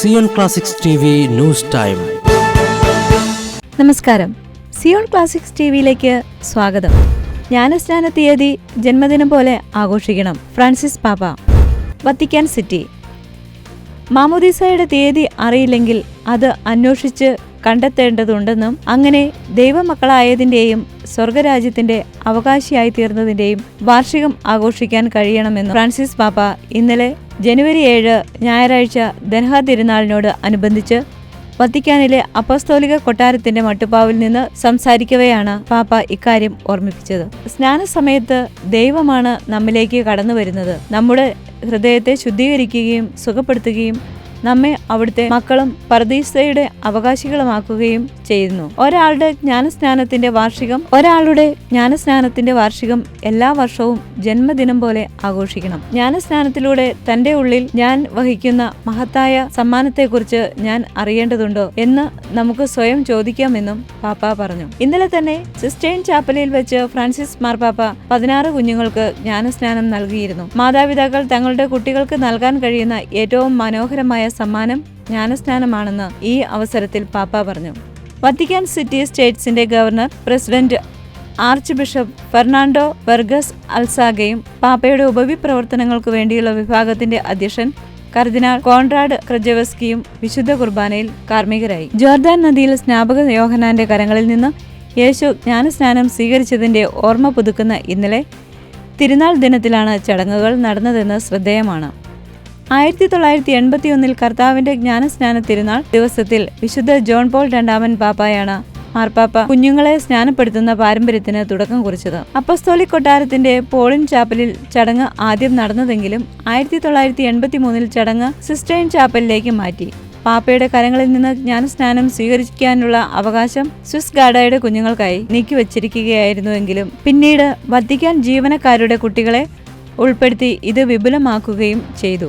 Zion Classics news time. നമസ്കാരം. Zion classics T വിയിലേക്ക് സ്വാഗതം. ജ്ഞാനസ്നാന തീയതി ജന്മദിനം പോലെ ആഘോഷിക്കണം. ഫ്രാൻസിസ് പാപ്പ. Vatican City. മാമോദീസയുടെ തീയതി അറിയില്ലെങ്കിൽ അത് അന്വേഷിച്ച് കണ്ടെത്തേണ്ടതുണ്ടെന്നും അങ്ങനെ ദൈവമക്കളായതിന്റെയും സ്വർഗരാജ്യത്തിന്റെ അവകാശിയായി തീർന്നതിന്റെയും വാർഷികം ആഘോഷിക്കാൻ കഴിയണമെന്നും ഫ്രാൻസിസ് പാപ്പ ഇന്നലെ ജനുവരി ഏഴ് ഞായറാഴ്ച ദൻഹ തിരുനാളിനോട് അനുബന്ധിച്ച് വത്തിക്കാനിലെ അപ്പസ്തോലിക കൊട്ടാരത്തിന്റെ മട്ടുപ്പാവിൽ നിന്ന് സംസാരിക്കവെയാണ് പാപ്പ ഇക്കാര്യം ഓർമ്മിപ്പിച്ചത്. സ്നാന സമയത്ത് ദൈവമാണ് നമ്മിലേക്ക് കടന്നു വരുന്നത് നമ്മുടെ ഹൃദയത്തെ ശുദ്ധീകരിക്കുകയും സുഖപ്പെടുത്തുകയും നമ്മെ അവിടുത്തെ മക്കളും പർദീസയുടെ അവകാശികളുമാക്കുകയും ചെയ്യുന്നു. ഒരാളുടെ ജ്ഞാനസ്നാനത്തിന്റെ വാർഷികം ഒരാളുടെ ജ്ഞാനസ്നാനത്തിന്റെ വാർഷികം എല്ലാ വർഷവും ജന്മദിനം പോലെ ആഘോഷിക്കണം. ജ്ഞാനസ്നാനത്തിലൂടെ തന്റെ ഉള്ളിൽ ഞാൻ വഹിക്കുന്ന മഹത്തായ സമ്മാനത്തെക്കുറിച്ച് ഞാൻ അറിയേണ്ടതുണ്ടോ എന്ന് നമുക്ക് സ്വയം ചോദിക്കാമെന്നും പാപ്പ പറഞ്ഞു. ഇന്നലെ തന്നെ സിസ്റ്റൈൻ ചാപ്പലയിൽ വെച്ച് ഫ്രാൻസിസ് മാർപ്പാപ്പ പതിനാറ് കുഞ്ഞുങ്ങൾക്ക് ജ്ഞാനസ്നാനം നൽകിയിരുന്നു. മാതാപിതാക്കൾ തങ്ങളുടെ കുട്ടികൾക്ക് നൽകാൻ കഴിയുന്ന ഏറ്റവും മനോഹരമായ സമ്മാനം ജ്ഞാനസ്നാനമാണെന്ന് ഈ അവസരത്തിൽ പാപ്പ പറഞ്ഞു. Vatican city സ്റ്റേറ്റ്സിന്റെ governor president archbishop Fernando Vergez അൽസാഗയും പാപ്പയുടെ ഉപവിപ്രവർത്തനങ്ങൾക്ക് വേണ്ടിയുള്ള വിഭാഗത്തിന്റെ അധ്യക്ഷൻ കർദിനാൾ കോൺറാഡ് ക്രജവസ്കിയും വിശുദ്ധ കുർബാനയിൽ കാർമ്മികരായി. ജോർദാൻ നദിയിൽ സ്നാപക യോഹനാന്റെ കരങ്ങളിൽ നിന്ന് യേശു ജ്ഞാനസ്നാനം സ്വീകരിച്ചതിന്റെ ഓർമ്മ പുതുക്കുന്ന ഇന്നലെ തിരുനാൾ ദിനത്തിലാണ് ചടങ്ങുകൾ നടന്നതെന്ന് ശ്രദ്ധേയമാണ്. ആയിരത്തി തൊള്ളായിരത്തി എൺപത്തി ഒന്നിൽ കർത്താവിന്റെ ജ്ഞാനസ്നാന തിരുനാൾ ദിവസത്തിൽ വിശുദ്ധ ജോൺ പോൾ രണ്ടാമൻ പാപ്പായാണ് മാർപ്പാപ്പ കുഞ്ഞുങ്ങളെ സ്നാനപ്പെടുത്തുന്ന പാരമ്പര്യത്തിന് തുടക്കം കുറിച്ചത്. അപ്പസ്തോലി കൊട്ടാരത്തിന്റെ പോളിൻ ചാപ്പലിൽ ചടങ്ങ് ആദ്യം നടന്നതെങ്കിലും ആയിരത്തി തൊള്ളായിരത്തി എൺപത്തി മൂന്നിൽ ചടങ്ങ് സിസ്റ്റൈൻ ചാപ്പലിലേക്ക് മാറ്റി. പാപ്പയുടെ കരങ്ങളിൽ നിന്ന് ജ്ഞാനസ്നാനം സ്വീകരിക്കാനുള്ള അവകാശം സ്വിസ് ഗാഡയുടെ കുഞ്ഞുങ്ങൾക്കായി നീക്കിവച്ചിരിക്കുകയായിരുന്നുവെങ്കിലും പിന്നീട് വത്തിക്കാൻ ജീവനക്കാരുടെ കുട്ടികളെ ഉൾപ്പെടുത്തി ഇത് വിപുലമാക്കുകയും ചെയ്തു.